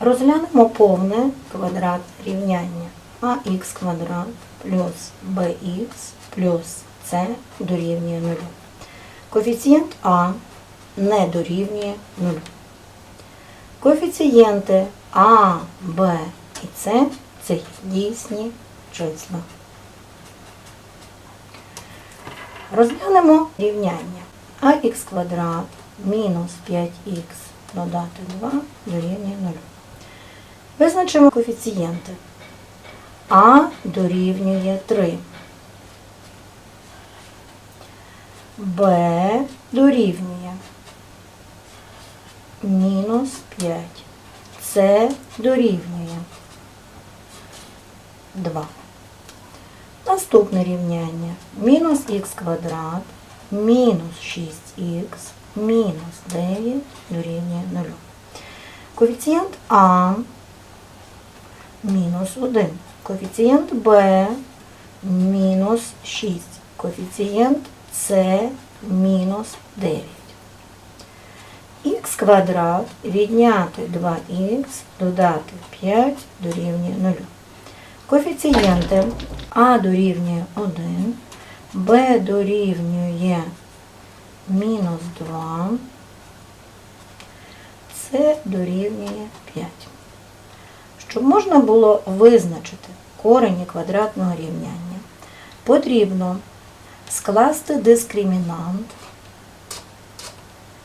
Розглянемо повне квадратне рівняння ax квадрат плюс bx плюс c дорівнює 0. Коефіцієнт а не дорівнює 0. Коефіцієнти а, б і с це дійсні числа. Розглянемо рівняння ax квадрат мінус 5х додати 2 дорівнює 0. Визначимо коефіцієнти. А дорівнює 3. Б дорівнює мінус 5. С дорівнює 2. Наступне рівняння. Мінус х квадрат, мінус 6х, мінус 9 дорівнює 0. Коефіцієнт А мінус 1. Коефіцієнт Б мінус 6. Коефіцієнт С мінус 9. Х квадрат відняти 2х, додати 5 дорівнює 0. Коефіцієнти А дорівнює 1, Б дорівнює мінус 2, С дорівнює 5. Щоб можна було визначити корені квадратного рівняння, потрібно скласти дискримінант,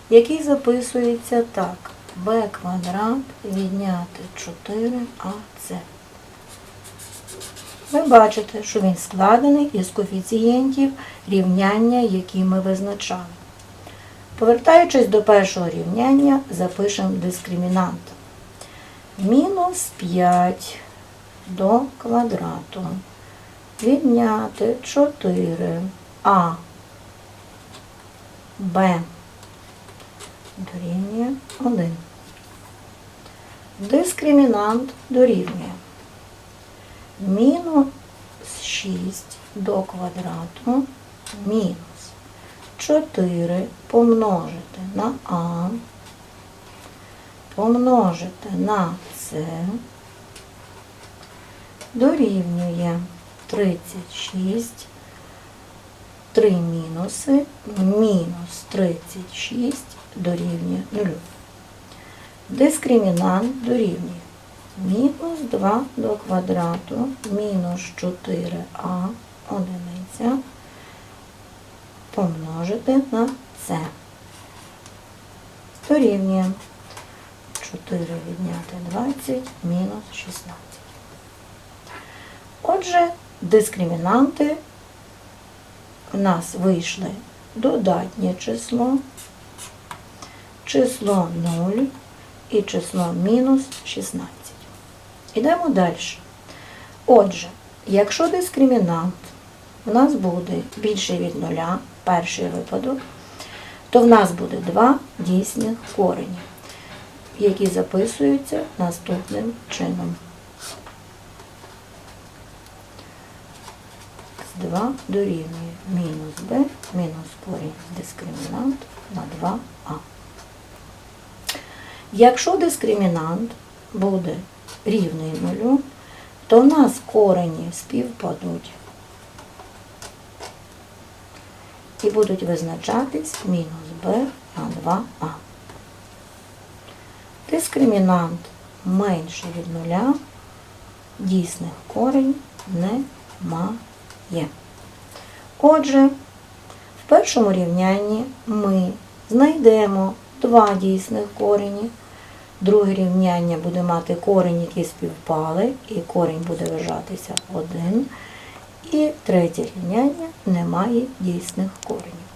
який записується так. b квадрат відняти 4ac. Ви бачите, що він складений із коефіцієнтів рівняння, які ми визначали. Повертаючись до першого рівняння, запишемо дискримінант. Мінус 5 до квадрату. Відняти 4 а. Б. Дорівнює 1. Дискримінант дорівнює. Мінус 6 до квадрату. Мінус 4 помножити на А, помножити на С, дорівнює 36, 3 мінуси, мінус 36 дорівнює 0. Дискримінант дорівнює мінус 2 до квадрату, мінус 4а одиниця помножити на С. Дорівнює 4 відняти 20 мінус 16. Отже, дискримінанти у нас вийшли додатнє число, число 0 і число мінус 16. Ідемо далі. Отже, якщо дискримінант у нас буде більший від нуля, перший випадок, то в нас буде два дійсних корені, які записуються наступним чином. З 2 дорівнює мінус b, мінус корінь з дискримінанту на 2а. Якщо дискримінант буде рівний нулю, то в нас корені співпадуть і будуть визначатись мінус b на 2а. Дискримінант менше від нуля, дійсних корень немає. Отже, в першому рівнянні ми знайдемо два дійсних корені. Друге рівняння буде мати корень, які співпали, і корінь буде вважатися один. І третє рівняння не має дійсних коренів.